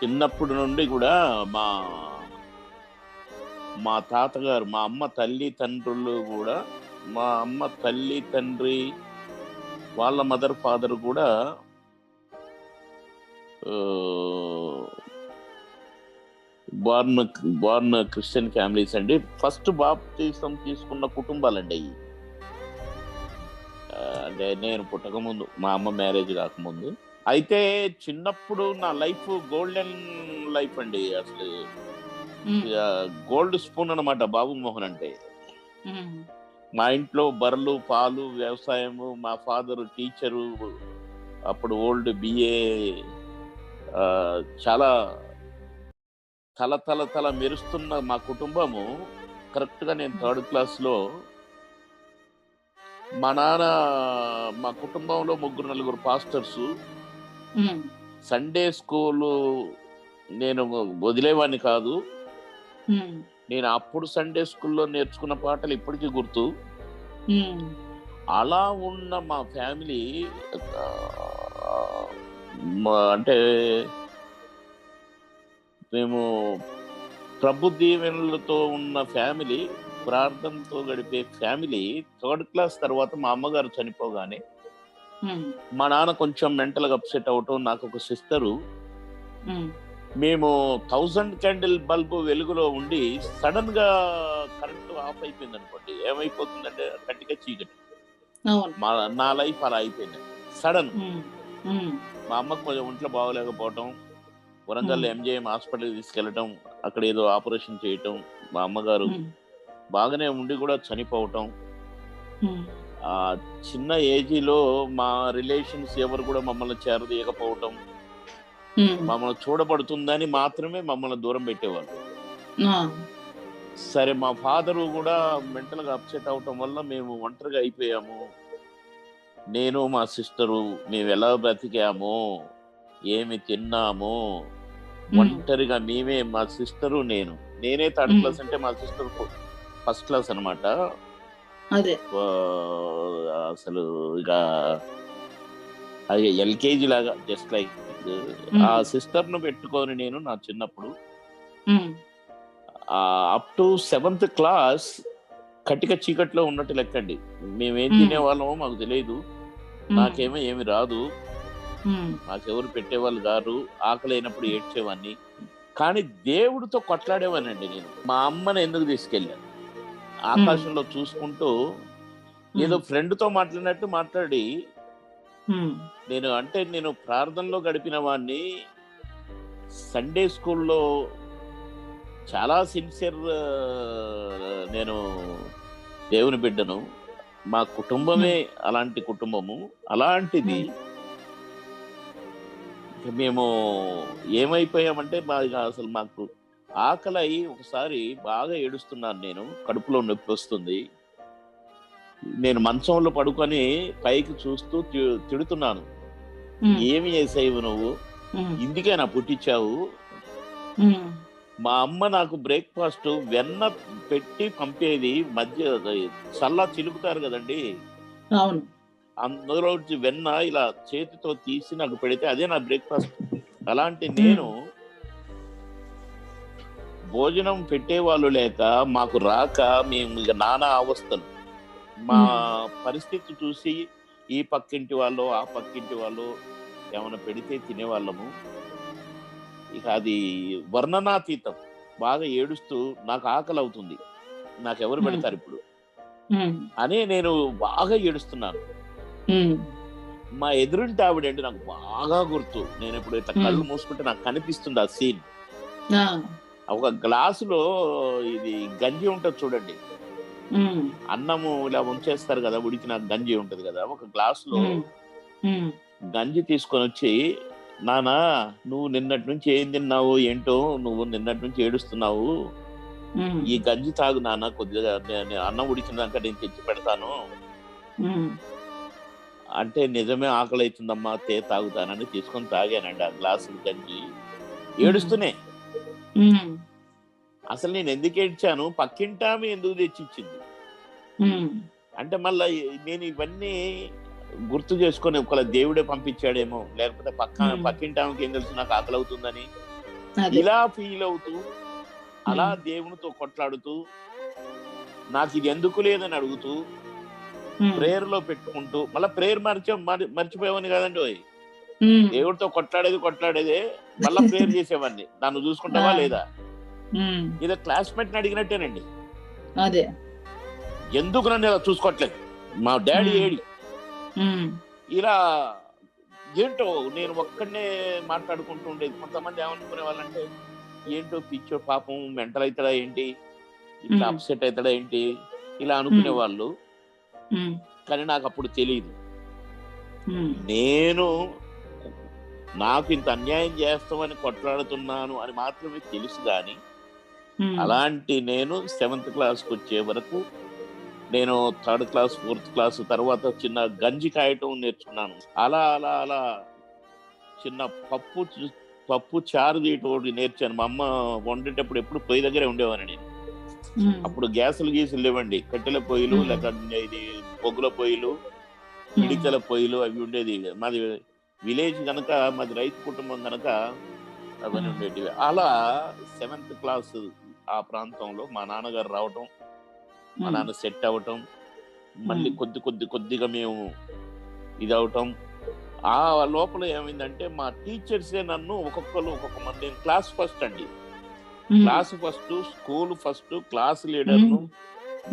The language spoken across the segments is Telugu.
చిన్నప్పటి నుండి కూడా మా మా తాతగారు మా అమ్మ తల్లి తండ్రులు కూడా మా అమ్మ తల్లి తండ్రి వాళ్ళ మదర్ ఫాదర్ కూడా బార్న్ బార్న్ క్రిస్టియన్ ఫ్యామిలీస్ అండి. ఫస్ట్ బాప్తీసం తీసుకున్న కుటుంబాలండి అవి అంటే నేను పుట్టకముందు మా అమ్మ మ్యారేజ్ కాకముందు. అయితే చిన్నప్పుడు నా లైఫ్ గోల్డెన్ లైఫ్ అండి అసలు. గోల్డ్ స్పూన్ అన్నమాట బాబు మోహన్ అంటే. మా ఇంట్లో బర్రెలు పాలు వ్యవసాయము మా ఫాదర్ టీచరు అప్పుడు ఓల్డ్ బిఏ చాలా తల తల తల మెరుస్తున్న మా కుటుంబము కరెక్ట్గా నేను థర్డ్ క్లాస్లో మా నాన్న మా కుటుంబంలో ముగ్గురు నలుగురు పాస్టర్స్ సండే స్కూలు నేను వదిలేవాడిని కాదు. నేను అప్పుడు సండే స్కూల్లో నేర్చుకున్న పాటలు ఇప్పటికీ గుర్తు. అలా ఉన్న మా ఫ్యామిలీ అంటే మేము ప్రభు దీవెనలతో ఉన్న ఫ్యామిలీ ప్రార్థనతో గడిపే ఫ్యామిలీ థర్డ్ క్లాస్ తర్వాత మా అమ్మగారు చనిపోగానే మా నాన్న కొంచెం మెంటల్గా అప్సెట్ అవటం నాకు ఒక సిస్టరు. ఉమ్, మేము థౌజండ్ క్యాండిల్ బల్బు వెలుగులో ఉండి సడన్గా కరెంటు ఆఫ్ అయిపోయింది అనుకోండి ఏమైపోతుందంటే గట్టిగా చీకటి. మా నా లైఫ్ అలా అయిపోయింది. సడన్. ఉమ్, మా అమ్మకు కొంచెం ఒంట్లో బాగోలేకపోవటం వరంగల్ Hmm. ఎంజేఎం హాస్పిటల్ తీసుకెళ్ళటం అక్కడ ఏదో ఆపరేషన్ చేయటం మా అమ్మగారు బాగానే ఉండి కూడా చనిపోవటం. ఆ చిన్న ఏజీలో మా రిలేషన్స్ ఎవరు కూడా మమ్మల్ని చేరదీయకపోవటం మమ్మల్ని చూడబడుతుందని మాత్రమే మమ్మల్ని దూరం పెట్టేవాళ్ళు. సరే మా ఫాదరు కూడా మెంటల్గా అప్సెట్ అవటం వల్ల మేము ఒంటరిగా అయిపోయాము. నేను మా సిస్టరు మేము ఎలా బ్రతికాము? ఏమి తిన్నాము? ఒంటరిగా మేమే మా సిస్టరు నేను. నేనే థర్డ్. క్లాస్ అంటే మా సిస్టర్ ఫస్ట్ క్లాస్ ఆ, అసలు ఇక ఎల్కేజీ లాగా జస్ట్ లైక్ ఆ సిస్టర్ను పెట్టుకొని నేను నా చిన్నప్పుడు అప్ టు సెవెంత్ క్లాస్ కటిక చీకట్లో ఉన్నట్టు లెక్కండి. మేమేం. తినేవాళ్ళమో మాకు తెలియదు. నాకేమో ఏమి రాదు. నాకెవరు పెట్టేవాళ్ళు గారు. ఆకలి అయినప్పుడు ఏడ్చేవాడిని కానీ దేవుడితో కొట్లాడేవానండి నేను. మా అమ్మని ఎందుకు తీసుకెళ్ళాను? ఆకాశంలో చూసుకుంటూ ఏదో ఫ్రెండ్తో మాట్లాడినట్టు మాట్లాడి ఉమ్, నేను అంటే నేను ప్రార్థనలో గడిపిన వాడిని సండే స్కూల్లో చాలా సిన్సియర్ నేను దేవుని బిడ్డను. మా కుటుంబమే అలాంటి కుటుంబము. అలాంటిది మేము ఏమైపోయామంటే బాగా అసలు మాకు ఆకలి అయి ఒకసారి బాగా ఏడుస్తున్నాను నేను. కడుపులో నొప్పి వస్తుంది. నేను మంచంలో పడుకొని పైకి చూస్తూ తిడుతున్నాను. ఏమి చేసావు నువ్వు? ఉమ్, ఇందుకేనా పుట్టించావు మా అమ్మ నాకు బ్రేక్ఫాస్ట్ వెన్న పెట్టి పంపేది మధ్య చల్లా చిలుకుతారు కదండి. అవును. అందులో వెన్న ఇలా చేతితో తీసి నాకు పెడితే అదే నా బ్రేక్ఫాస్ట్. అలాంటి నేను భోజనం పెట్టేవాళ్ళు లేక మాకు రాక మేము ఇక నానా అవస్థలు. మా పరిస్థితి చూసి ఈ పక్కింటి వాళ్ళు ఆ పక్కింటి వాళ్ళు ఏమైనా పెడితే తినేవాళ్ళము. ఇక అది వర్ణనాతీతం. బాగా ఏడుస్తూ నాకు ఆకలి అవుతుంది నాకు ఎవరు. పెడతారు ఇప్పుడు? అని నేను బాగా ఏడుస్తున్నాను. మా ఎదురింటి ఆవిడండి నాకు బాగా గుర్తు. నేను ఇప్పుడు ఇట్లా. కళ్ళు మూసుకుంటే నాకు కనిపిస్తుంది ఆ సీన్. ఒక గ్లాసులో ఇది గంజి ఉంటుంది చూడండి. అన్నము ఇలా ఉంచేస్తారు కదా ఉడికిన గంజి ఉంటది కదా ఒక గ్లాసులో గంజి తీసుకొని వచ్చి నానా నువ్వు నిన్నటి నుంచి ఏం తిన్నావు ఏంటో నువ్వు నిన్నటి నుంచి ఏడుస్తున్నావు. ఈ గంజి తాగు నాన్న కొద్దిగా అన్నం ఉడికినాక నేను తెచ్చి పెడతాను. అంటే నిజమే ఆకలి అవుతుందమ్మా తే తాగుతానని తీసుకొని తాగానండి ఆ గ్లాసు గంజి. ఏడుస్తూనే అసలు నేను ఎందుకు ఏడ్చాను? పక్కింటామి ఎందుకు తెచ్చిచ్చింది? అంటే మళ్ళా నేను ఇవన్నీ గుర్తు చేసుకొని ఒకవేళ దేవుడే పంపించాడేమో లేకపోతే పక్క. పక్కింటామికి ఏం తెలుసు నాకు ఆకలి అవుతుందని ఇలా ఫీల్ అవుతూ అలా దేవునితో కొట్లాడుతూ నాకు ఇది ఎందుకు లేదని అడుగుతూ ప్రేయర్లో పెట్టుకుంటూ మళ్ళీ ప్రేయర్ మర్చి మరి- మర్చిపోయావని కదండి దేవుడితో కొట్లాడేది కొట్లాడేదే మళ్ళా ప్రేయర్ చేసేవాడిని. నన్ను చూసుకుంటావా. లేదా? ఇదో క్లాస్మేట్ అడిగినట్టేనండి. అదే. ఎందుకు నన్ను ఇలా చూసుకోవట్లేదు? మా డాడీ. ఏడి? ఇలా ఏంటో నేను ఒక్కడనే మాట్లాడుకుంటూ ఉండేది. కొంతమంది ఏమనుకునే వాళ్ళంటే ఏంటో పిచ్చో పాపం మెంటల్ అవుతాడా ఏంటి? ఇట్లా. అప్సెట్ అవుతాడా ఏంటి? ఇలా అనుకునే వాళ్ళు. కానీ నాకు అప్పుడు తెలియదు నేను నాకు ఇంత అన్యాయం చేస్తామని కొట్లాడుతున్నాను అని మాత్రమే తెలుసు కానీ అలాంటి నేను సెవెంత్ క్లాస్కి వచ్చే వరకు నేను థర్డ్ క్లాస్ ఫోర్త్ క్లాస్ తర్వాత చిన్న గంజి కాయటం నేర్చుకున్నాను. అలా అలా అలా చిన్న పప్పు పప్పు చారు తీయటం ఒకటి నేర్చాను. మా అమ్మ వండేటప్పుడు ఎప్పుడు పొయ్యి దగ్గరే ఉండేవాను నేను. అప్పుడు గ్యాసులు గీసులు లేవండి. కట్టెల పొయ్యిలు. లేక ఇది బొగ్గుల పొయ్యిలు పిడికల పొయ్యిలు అవి ఉండేది. మాది విలేజ్ కనుక మాది రైతు కుటుంబం కనుక అవన్నీ. ఉండేటివి. అలా సెవెంత్ క్లాస్ ఆ ప్రాంతంలో మా నాన్నగారు రావటం మా నాన్న సెట్ అవ్వటం మళ్ళీ. కొద్ది కొద్ది కొద్దిగా మేము ఇది అవటం ఆ లోపల ఏమైందంటే మా టీచర్సే నన్ను ఒక్కొక్కరు ఒక్కొక్క మంది నేను క్లాస్ ఫస్ట్ అండి. Class first school first class లీడర్ను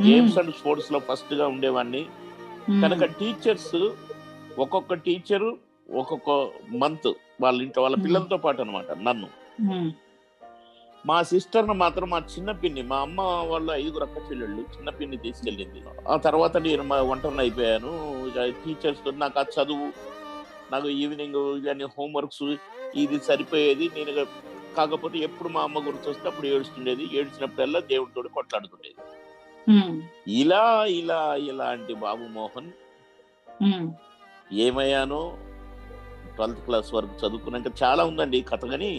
games and స్పోర్ట్స్లో ఫస్ట్గా ఉండేవాడిని కనుక టీచర్స్ ఒక్కొక్క టీచరు ఒక్కొక్క మంత్ వాళ్ళ ఇంట్లో వాళ్ళ. పిల్లలతో పాటు అనమాట నన్ను. మా సిస్టర్ మాత్రం మా చిన్న పిన్ని మా అమ్మ వాళ్ళ ఐదుగురు అక్క చెల్లెళ్ళు చిన్న పిన్ని తీసుకెళ్ళింది. ఆ తర్వాత నేను మా ఒంటరిని అయిపోయాను. టీచర్స్ నాకు ఆ చదువు నాకు ఈవినింగ్ కానీ హోంవర్క్స్ ఇది సరిపోయేది. నేను కాకపోతే ఎప్పుడు మా అమ్మ గుర్తు వస్తే అప్పుడు ఏడుస్తుండేది. ఏడ్చినప్పుడల్లా దేవుడితో కొట్లాడుతుండేది. ఉమ్, ఇలా ఇలా ఇలాంటి బాబు మోహన్ ఏమయ్యానో ట్వెల్త్ క్లాస్ వరకు చదువుకున్నాక చాలా ఉందండి కథ కానీ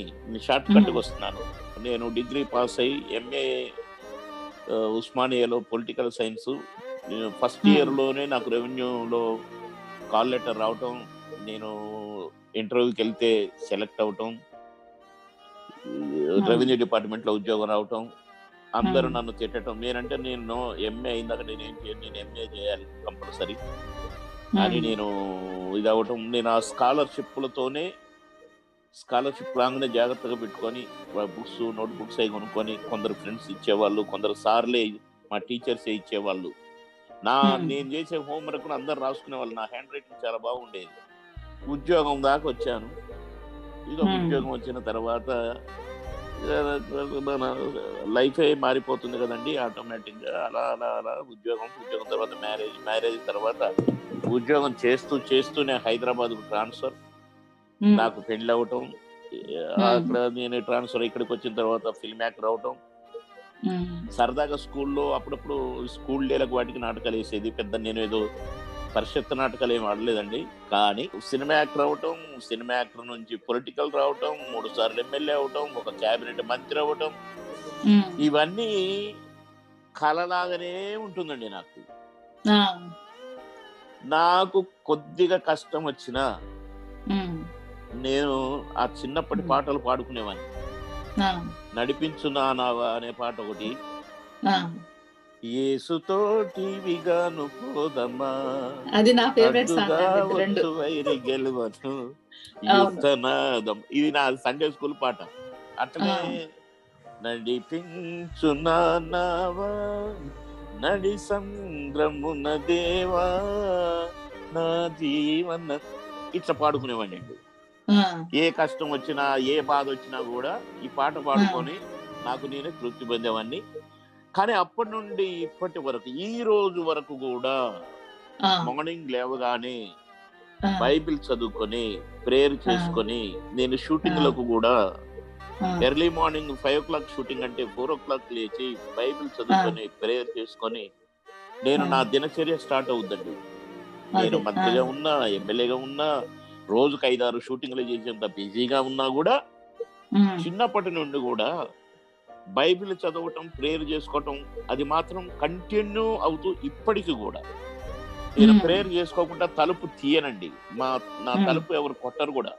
షార్ట్ మ్మ్. వస్తున్నాను నేను డిగ్రీ పాస్ అయ్యి ఎంఏ ఉస్మానియాలో పొలిటికల్ సైన్స్ ఫస్ట్. ఇయర్లోనే నాకు రెవెన్యూలో కాల్ లెటర్ రావటం నేను ఇంటర్వ్యూకి వెళ్తే సెలెక్ట్ అవటం రెవెన్యూ డిపార్ట్మెంట్లో ఉద్యోగం రావటం అందరూ. నన్ను తిట్టడం నేనంటే నేను ఎంఏ అయిందాక నేను ఏం చేయాలి నేను ఎంఏ చేయాలి కంపల్సరీ అని ఉమ్, నేను ఇది అవ్వటం నేను ఆ స్కాలర్షిప్లతోనే స్కాలర్షిప్ రాగానే జాగ్రత్తగా పెట్టుకొని బుక్స్ నోట్ బుక్స్ అవి కొనుక్కొని కొందరు ఫ్రెండ్స్ ఇచ్చేవాళ్ళు కొందరు సార్లే మా టీచర్సే ఇచ్చేవాళ్ళు. నా. నేను చేసే హోంవర్క్ అందరు రాసుకునే వాళ్ళు నా హ్యాండ్ రైటింగ్ చాలా బాగుండేది. ఉద్యోగం దాకా వచ్చాను. ఇక Hmm. ఉద్యోగం వచ్చిన తర్వాత లైఫే మారిపోతుంది కదండి ఆటోమేటిక్గా అలా అలా అలా ఉద్యోగం ఉద్యోగం తర్వాత మ్యారేజ్ మ్యారేజ్ తర్వాత ఉద్యోగం చేస్తూ చేస్తూనే హైదరాబాద్ ట్రాన్స్ఫర్. నాకు పెళ్ళి అవటం అక్కడ నేను ట్రాన్స్ఫర్ ఇక్కడికి వచ్చిన తర్వాత ఫిల్మ్ యాక్టర్ అవటం సరదాగా స్కూల్లో అప్పుడప్పుడు స్కూల్ డేలకు వాటికి నాటకాలు వేసేది. పెద్ద నేను ఏదో పరిషత్ నాటకాలు ఏమి ఆడలేదండి. కానీ సినిమా యాక్టర్ అవటం సినిమా యాక్టర్ నుంచి పొలిటికల్ రావటం మూడు సార్లు ఎమ్మెల్యే అవటం ఒక క్యాబినెట్ మంత్రి అవటం ఇవన్నీ కలలాగానే ఉంటుందండి నాకు. నాకు కొద్దిగా కష్టం వచ్చినా నేను ఆ చిన్నప్పటి. పాటలు పాడుకునేవాడిని నడిపించు నానావా అనే పాట ఒకటి ఆ. ఏసుతోటి విగాను పోదమ్మా. అది నా ఫేవరెట్ సాంగ్ రెండు. వైరి గెలువను. యుద్ధనాదం. ఇది నా సండే స్కూల్ పాట. అట్లనే ఆ. నడిపించు నానావా నడి సంద్రమున దేవా నా జీవన. ఇట్లా పాడుకునేవాడిని ఏ కష్టం వచ్చినా ఏ బాధ వచ్చినా కూడా ఈ పాట పాడుకొని నాకు నేనే తృప్తి పొందేవాడిని. కానీ అప్పటి నుండి ఇప్పటి వరకు ఈ రోజు వరకు కూడా మార్నింగ్ లేవగానే బైబిల్ చదువుకొని ప్రేయర్ చేసుకొని నేను షూటింగ్లకు కూడా ఆ, early morning five o'clock shooting అంటే ఫోర్ ఓ క్లాక్ లేచి బైబిల్ చదువుకొని ప్రేయర్ చేసుకొని నేను. నా దినచర్య స్టార్ట్ అవుద్దండి. నేను మంత్రిగా ఉన్నా ఎమ్మెల్యేగా ఉన్నా రోజుకు ఐదారు షూటింగ్లు చేసేంత బిజీగా ఉన్నా కూడా చిన్నప్పటి నుండి కూడా బైబిల్ చదవటం ప్రేయర్ చేసుకోవటం అది మాత్రం కంటిన్యూ అవుతూ ఇప్పటికి కూడా నేను. ప్రేయర్ చేసుకోకుండా తలుపు తీయనండి మా నా. తలుపు ఎవరు కొట్టరు కూడా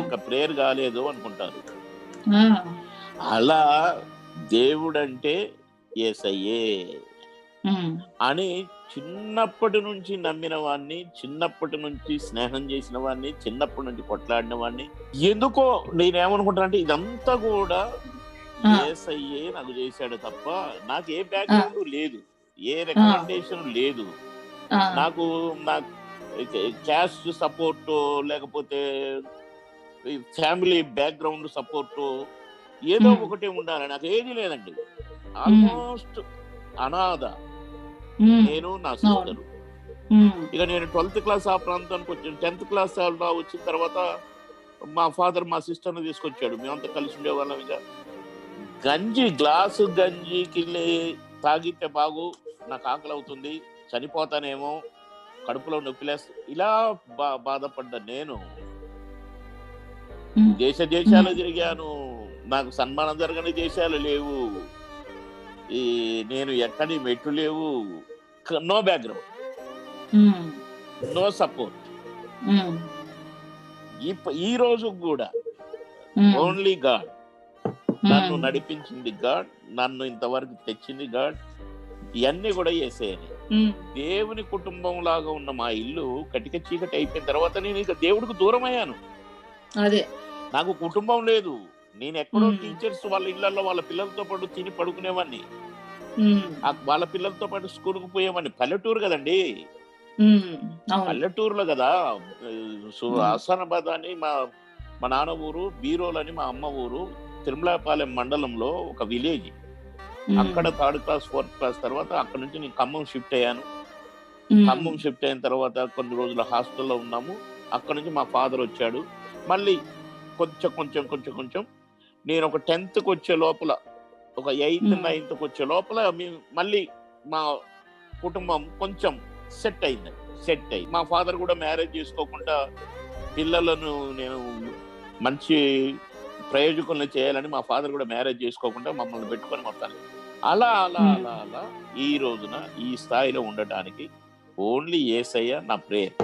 ఇంకా ప్రేయర్ కాలేదు అనుకుంటారు అలా దేవుడంటే ఏసయ్యే అని చిన్నప్పటి నుంచి నమ్మిన వాడిని చిన్నప్పటి నుంచి స్నేహం చేసిన వాడిని చిన్నప్పటి నుంచి కొట్లాడిన వాడిని ఎందుకో నేనేమనుకుంటానంటే ఇదంతా కూడా. ఏసయ్యే నాకు చేశాడు తప్ప నాకు ఏ బ్యాక్గ్రౌండ్ లేదు ఏ రికమెండేషన్ లేదు. నాకు నాకు క్యాస్ట్ సపోర్ట్ లేకపోతే ఫ్యామిలీ బ్యాక్గ్రౌండ్ సపోర్ట్ ఏదో. ఒకటి ఉండాలి నాకు ఏది లేదండి. ఆల్మోస్ట్ అనాథ. నేను నా సిస్టర్. ఇక నేను ట్వెల్త్ క్లాస్ ఆ ప్రాంతానికి వచ్చాను టెన్త్ క్లాస్ వచ్చిన తర్వాత మా ఫాదర్ మా సిస్టర్ని తీసుకొచ్చాడు. మేమంతా కలిసి ఉండేవాళ్ళం ఇక. గంజి గ్లాసు గంజికి తాగితే బాగు నాకు ఆకలి అవుతుంది చనిపోతానేమో కడుపులో నొప్పిలేస్తా ఇలా బా బాధపడ్డ నేను. దేశ దేశాలు. తిరిగాను. నాకు సన్మానం జరగని దేశాలు లేవు. ఈ నేను ఎక్కడి మెట్టు లేవు. No background. No support. ఈ రోజు కూడా ఓన్లీ గాడ్. నన్ను ఉమ్, నడిపించింది గాడ్ నన్ను ఇంతవరకు తెచ్చింది గాడ్ ఇవన్నీ కూడా చేసేయని ఉమ్, దేవుని కుటుంబం లాగా ఉన్న మా ఇల్లు కటిక చీకటి అయిపోయిన తర్వాత నేను ఇక దేవుడికి దూరం అయ్యాను అదే. నాకు కుటుంబం లేదు. నేను ఎక్కడో Hmm. టీచర్స్ వాళ్ళ ఇళ్ళలో వాళ్ళ పిల్లలతో పాటు తిని పడుకునేవాడిని వాళ్ళ పిల్లలతో పాటు స్కూల్కి పోయేవాడిని పల్లెటూరు కదండి. పల్లెటూరులో కదా Hmm. ఆసానాబాద్ అని మా మా నాన్న ఊరు బీరోల్ అని మా అమ్మ ఊరు తిరుమలాపాలెం మండలంలో ఒక విలేజ్. అక్కడ థర్డ్ క్లాస్ ఫోర్త్ క్లాస్ తర్వాత అక్కడ నుంచి నేను ఖమ్మం షిఫ్ట్ అయ్యాను. ఖమ్మం షిఫ్ట్ అయిన తర్వాత కొన్ని రోజులు హాస్టల్లో ఉన్నాము. అక్కడ నుంచి మా ఫాదర్ వచ్చాడు. మళ్ళీ కొంచెం కొంచెం కొంచెం కొంచెం నేను ఒక టెన్త్కి వచ్చే లోపల ఒక ఎయిత్. నైన్త్కి వచ్చే లోపల మీ- మళ్ళీ మా కుటుంబం కొంచెం సెట్ అయింది సెట్ అయ్యి మా ఫాదర్ కూడా మ్యారేజ్ చేసుకోకుండా పిల్లలను నేను మంచి ప్రయోజకులను చేయాలని మా ఫాదర్ కూడా మ్యారేజ్ చేసుకోకుండా మమ్మల్ని పెట్టుకొని మొత్తాన్ని అలా అలా. అలా అలా ఈ రోజున ఈ స్థాయిలో ఉండటానికి ఓన్లీ ఏసయ్య నా ప్రేయర్